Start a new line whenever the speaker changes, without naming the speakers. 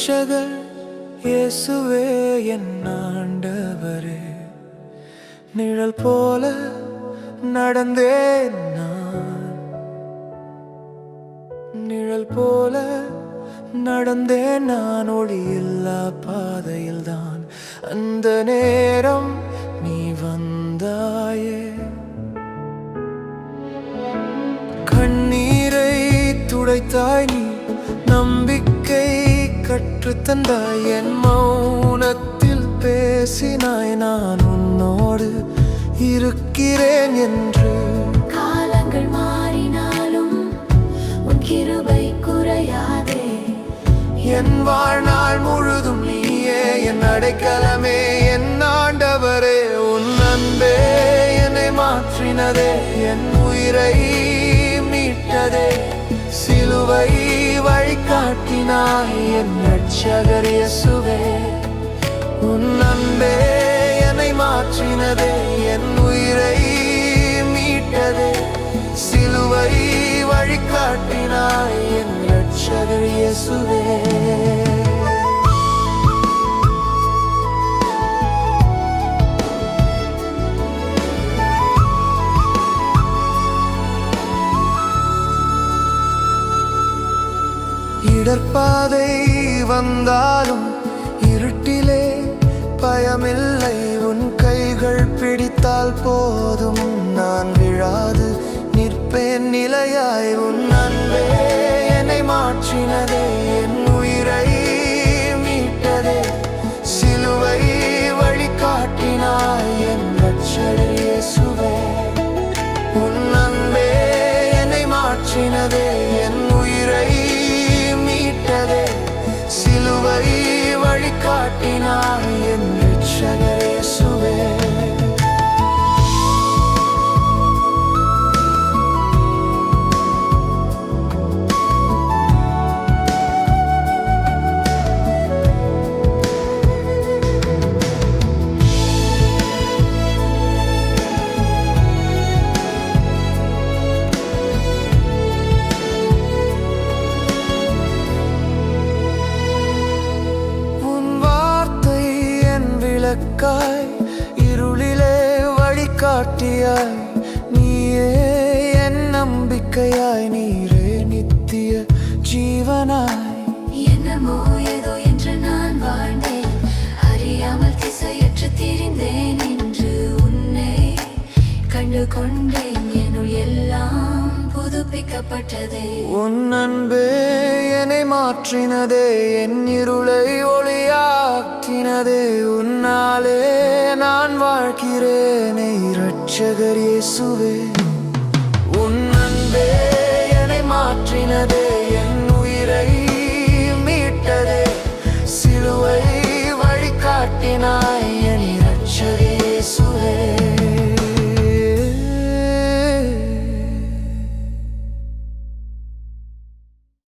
இரட்சகர் இயேசுவே என் ஆண்டவரே. நிழல் போல நடந்தேன் நான். நிழல் போல நடந்தேன் நான் ஒளியில்லா பாதையில் தான் அந்த நேரம் நீ வந்தாயே. கண்ணீரை துடைத்தாய் நீ கற்றுத்தந்தாய் என் மௌனத்தில் பேசினாய் நான் உன்னோடு இருக்கிறேன் என்று.
காலங்கள் மாறினாலும் உன் கிருபை குறையாதே.
என் வாழ்நாள் முழுதும் நீயே என் அடைக்கலமே என் ஆண்டவரே. உன் அன்பே என்னை மாற்றினதே என் உயிரை மீட்டதே. சிலுவை வழிகாட்டினாய் என் ரட்சகர் சுவே உன் அன்பே என்னை மாற்றினதே என் உயிரை மீட்டதே. சிலுவை வழிகாட்டினாய் என் ரட்சகர் சுவே இடர்பாதை வந்தாலும் இருட்டிலே பயமில்லை. உன் கைகள் பிடித்தால் போதும். நான் விழாது நிற்பேன் நிலையாய். உன் அன்பே என்னை மாற்றினதே என் உயிரை மீட்டதே. சிலுவை வழிகாட்டினாய் என் ரட்சகர் சுவே உன் அன்பே என்னை மாற்றினதே வழிகாட்டினாய் என் ரட்சகர் விளக்காய் இருளிலே வழிகாட்டியாய் நீயே என் நம்பிக்கையாய் நீரே நித்திய ஜீவனாய்.
என்னமோ ஏதோ என்று நான் வாழ்ந்தேன். அறியாமல் திசையற்று திரிந்தேன் என்று உன்னை கண்டு கொண்டேன். என்னுள் எல்லாம் புதுப்பிக்கப்பட்டதே.
உன் அன்பு என்னை மாற்றினதே என் இருளை ஒளியாக்கினதே. உன்னாலே நான் வாழ்கிறேனே இரட்சகர் இயேசுவே. உன் அன்பே என்னை மாற்றினதே